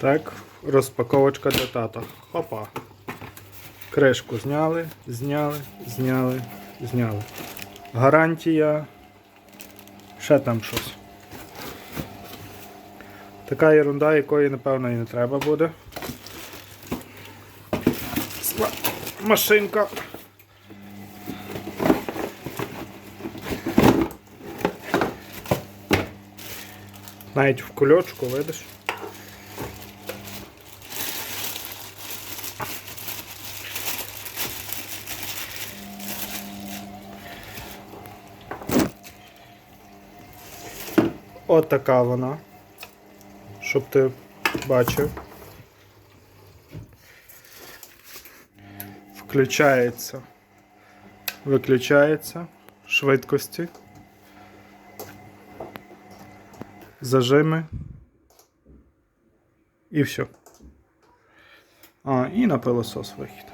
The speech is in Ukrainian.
Так, розпаковочка для тата. Хопа. Кришку зняли, зняли, зняли, зняли. Гарантія. Ще там щось. Така ерунда, якої, напевно, і не треба буде. Машинка. Навіть в кульочку, видиш? От така вона. Щоб ти бачив. Включається. Виключається. Швидкості. Зажими. І все. А, і на пилосос вихід.